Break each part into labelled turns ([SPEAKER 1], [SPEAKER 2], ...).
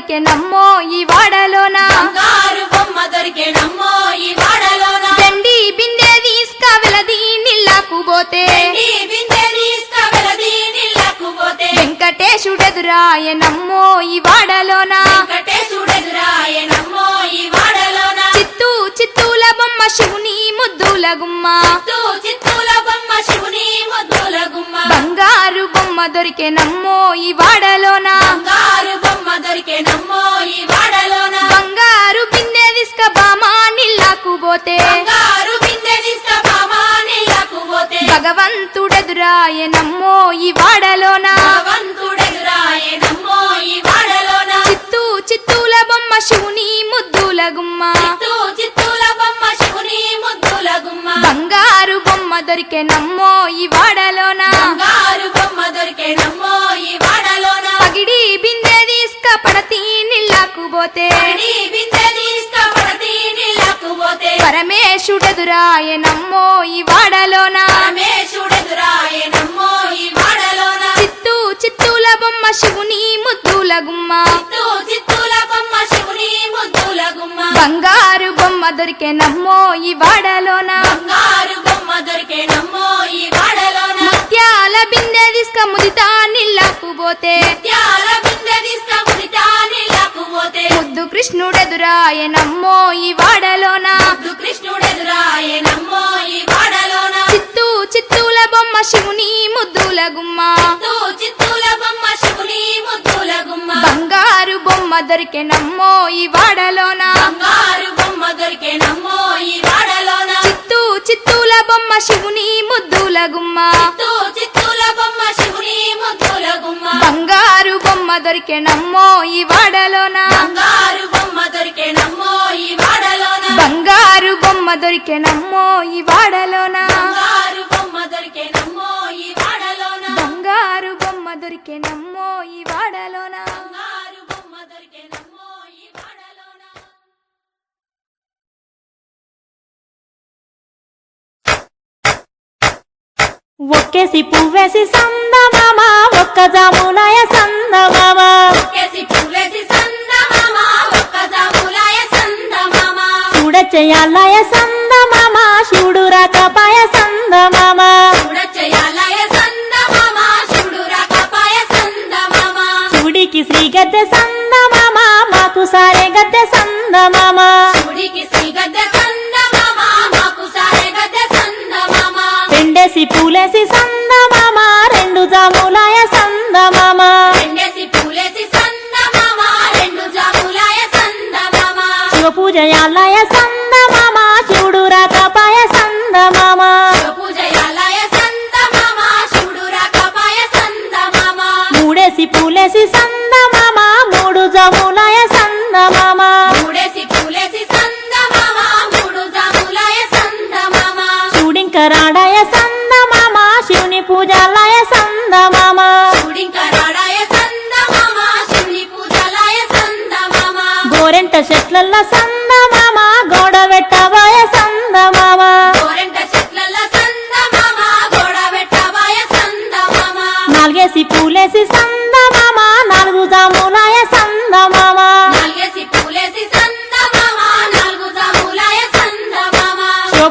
[SPEAKER 1] బొమ్మ దొరికే నమ్మో ఈ వాడలోన.
[SPEAKER 2] బంగారు బొమ్మ దొరికే నమ్మో ఈ వాడలోన. దండి బిందె తీసుక వెలది నీళ్ళకు పోతే.
[SPEAKER 1] నీ బిందె తీసుకువెళది నీళ్ళకు పోతే.
[SPEAKER 2] వెంకటేశుడెదురాయ నమ్మో ఈ వాడలోన. చిత్తూ చిత్తూల బొమ్మ శివుని ముద్దుల గుమ్మ.
[SPEAKER 1] చిత్తూ చిత్తూల బొమ్మ శివుని ముద్దుల గుమ్మ.
[SPEAKER 2] బంగారు బొమ్మ దొరికే నమ్మో ఈ వాడలోన. పోతే భగవంతుడెదురాయ నమ్మో ఈ వాడలోన? పరమేశుడెదురాయ నమ్మో ఈ వాడలోన. చిత్తూ చిత్తూల బొమ్మ శివుని ముద్దుల గుమ్మ. బంగారు బొమ్మ దొరికే నమ్మో ఈ వాడలోన. ముత్యాల బిందె తీసుక ముదితా నీళ్ళకు పోతే. ముద్దు కృష్ణుడెదురాయ నమ్మో ఈ వాడలోన. ముద్దుల గుమ్మ
[SPEAKER 1] చిత్తూ చిత్తూల బొమ్మ శివుని ముద్దుల గుమ్మ
[SPEAKER 2] బంగారు బొమ్మ దొరికే నమ్మో ఈ వాడలోన?
[SPEAKER 1] బంగారు బొమ్మ దొరికే నమ్మో ఈ వాడలోన?
[SPEAKER 2] చిత్తూ చిత్తూల బొమ్మ శివుని ముద్దుల గుమ్మ
[SPEAKER 1] చిత్తూ చిత్తూల బొమ్మ శివుని ముద్దుల గుమ్మ
[SPEAKER 2] బంగారు బొమ్మ దొరికే నమ్మో ఈ వాడలోన?
[SPEAKER 1] బంగారు బొమ్మ దొరికే నమ్మో ఈ వాడలోన?
[SPEAKER 2] బంగారు బొమ్మ దొరికే నమ్మో ఈ వాడలోన?
[SPEAKER 1] బంగారు బొమ్మ దొరికే
[SPEAKER 2] బొమ్మ దొరికే నమ్మో ఈ వాడలోన.
[SPEAKER 1] బంగారు బొమ్మ దొరికే నమ్మో ఈ వాడలోన.
[SPEAKER 3] ఒక్కేసి పువ్వేసి సందమామ ఒక్క జాములాయ సందమామ.
[SPEAKER 1] పువ్వేసి సందమామ
[SPEAKER 3] శివుడు రాకపాయ సందమామ. గద్దె సందమామ మాకు సారే గద్దె సందమామ. రెండేసి పూలేసి సందమామ రెండు జాములాయ సందమామ.
[SPEAKER 1] రెండు జాములాయ సందమామ.
[SPEAKER 3] శివ పూజయాలయ సందమామ చెట్లల్ల సందమామ గోడ పెట్టబాయ సందమామ నాలుగేసి పూలేసి సందమామ నాలుగు జాములాయ సందమామ.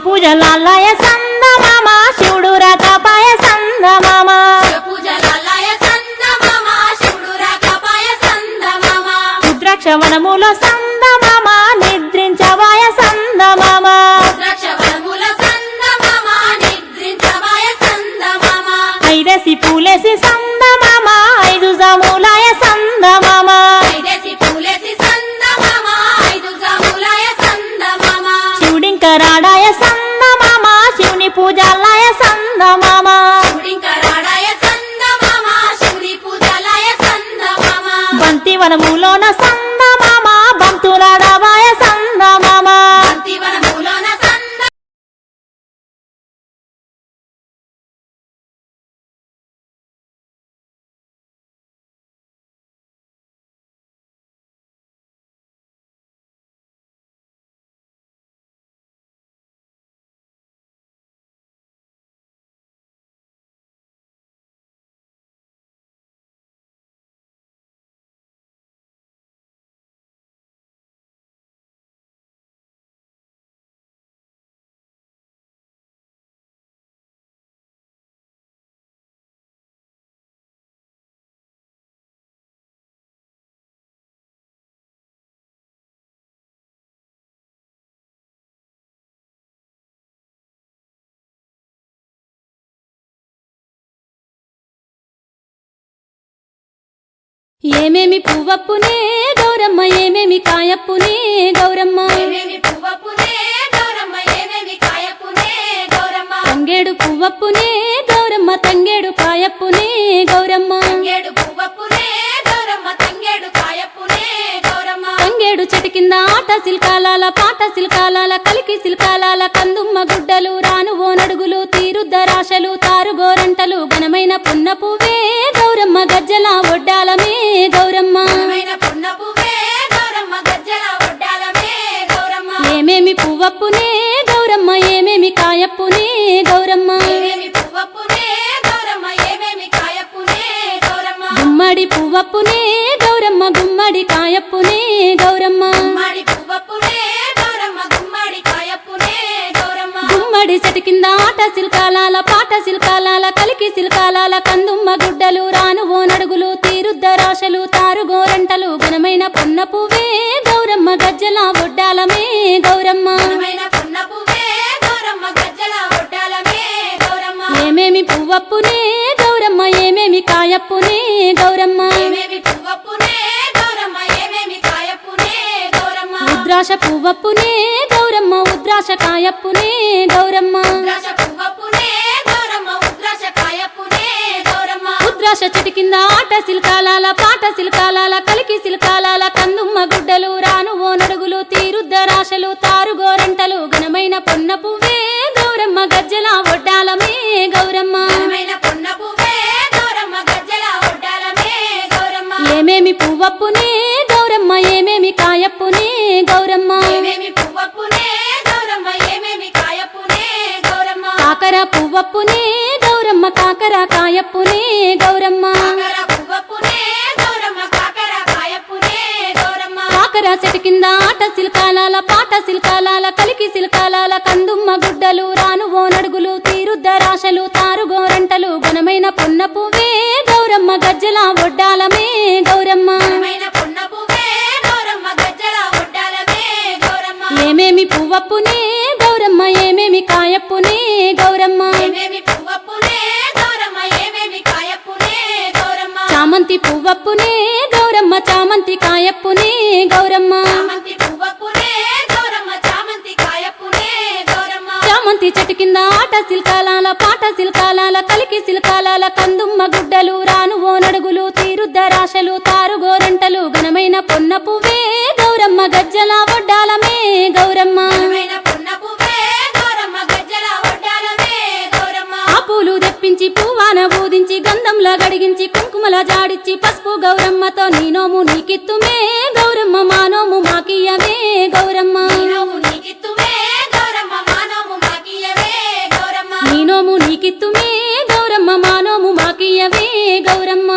[SPEAKER 1] పూజలాయ సందమామ శివుడు రాకపాయ సందమామ.
[SPEAKER 3] రుద్రాక్ష వనములో సందమామ
[SPEAKER 4] ఏమేమి పువ్వప్పునే గౌరమ్మ ఏమేమి కాయప్పునే గౌరమ్మ?
[SPEAKER 1] ఏమేమి పువ్వప్పునే గౌరమ్మ ఏమేమి కాయప్పునే గౌరమ్మ?
[SPEAKER 4] తంగేడు పువ్వప్పునే గౌరమ్మ తంగేడు కాయప్పునే గౌరమ్మ.
[SPEAKER 1] తంగేడు పువ్వప్పునే గౌరమ్మ తంగేడు కాయప్పునే గౌరమ్మ.
[SPEAKER 4] తంగేడు చెట్టు కింద ఆట సిల్కాలాల పాట సిల్కాలాల కలికి సిల్కాలాల కందుమ్మ గుడ్డలు రాను ఓ నడుగులు తీరుద్దరాశలు తారుగోరంటలు ఘనమైన పున్న పువ్వే పువ్వప్పునే గౌరమ్మ ఏమేమి కాయప్పునే గౌరమ్మ. గుమ్మడి పువ్వప్పునే గౌరమ్మ గుమ్మడి కాయప్పునే గౌరమ్మ.
[SPEAKER 1] గుమ్మడి
[SPEAKER 4] చెట్టు కింద ఆట సిల్కాలాల పాట సిల్కాలాల కలికి సిల్కాలాల కందుమ్మ గుడ్డలు రాను ఓ నడుగులు తీరుద్దరాశలు తారుగోరంటలు ఘనమైన పొన్న పువ్వే పువ్వప్పునే గౌరమ్మ ఏమేమి కాయప్పునే గౌరమ్మ? ఉద్రాశ పువ్వప్పునే గౌరమ్మ ఉద్రాశ కాయప్పునే గౌరమ్మ?
[SPEAKER 1] ఉద్రాశ
[SPEAKER 4] చెట్టు కింద ఆట సిల్కాలాల పాట సిల్కాలాల కలికి సిల్కాలాల కందుమ్మ గుడ్డలు రాను ఓ నడుగులు తీరుద్దరాశలు తారుగోరంటలు ఘనమైన పొన్న పువ్వే పువ్వప్పునే గౌరమ్మ ఏమేమి కాయప్పునే గౌరమ్మ? కాకర పువ్వప్పునే గౌరమ్మ కాకర కాయప్పునే గౌరమ్మ.
[SPEAKER 1] కాకర
[SPEAKER 4] చెట్టు కింద ఆట సిల్కాలాల పాట సిల్కాలాల కలికి సిల్కాలాల కందుమ్మ గుడ్డలు రాను ఓ నడుగులు తీరుద్దరాశలు తారుగోరంటలు ఘనమైన పొన్న పువ్వే గౌరమ్మ గజ్జల చామంతి పువ్వప్పునే గౌరమ్మ చామంతి కాయప్పునే గౌరమ్మ.
[SPEAKER 1] చామంతి పువ్వప్పునే గౌరమ్మ చామంతి కాయప్పునే గౌరమ్మ.
[SPEAKER 4] చామంతి చెట్టు కింద ఆట సిల్కాలాల పాట సిల్కాలాల కలికి సిల్కాలాల కందుమ్మ గుడ్డలు రాను ఓ నడుగులు తీరుద్దరాశలు తారుగోరంటలు ఘనమైన పొన్న పువ్వే పాన బోధించి గంధంలా గడిగించి కుంకుమల జాడిచ్చి పసుపు గౌరమ్మతో నీనోము నీకిత్తుమే గౌరమ్మ మానోము మాకియమే గౌరమ్మ.
[SPEAKER 1] నీనోము నీకిత్తుమే గౌరమ్మ మానోము మాకియమే గౌరమ్మ.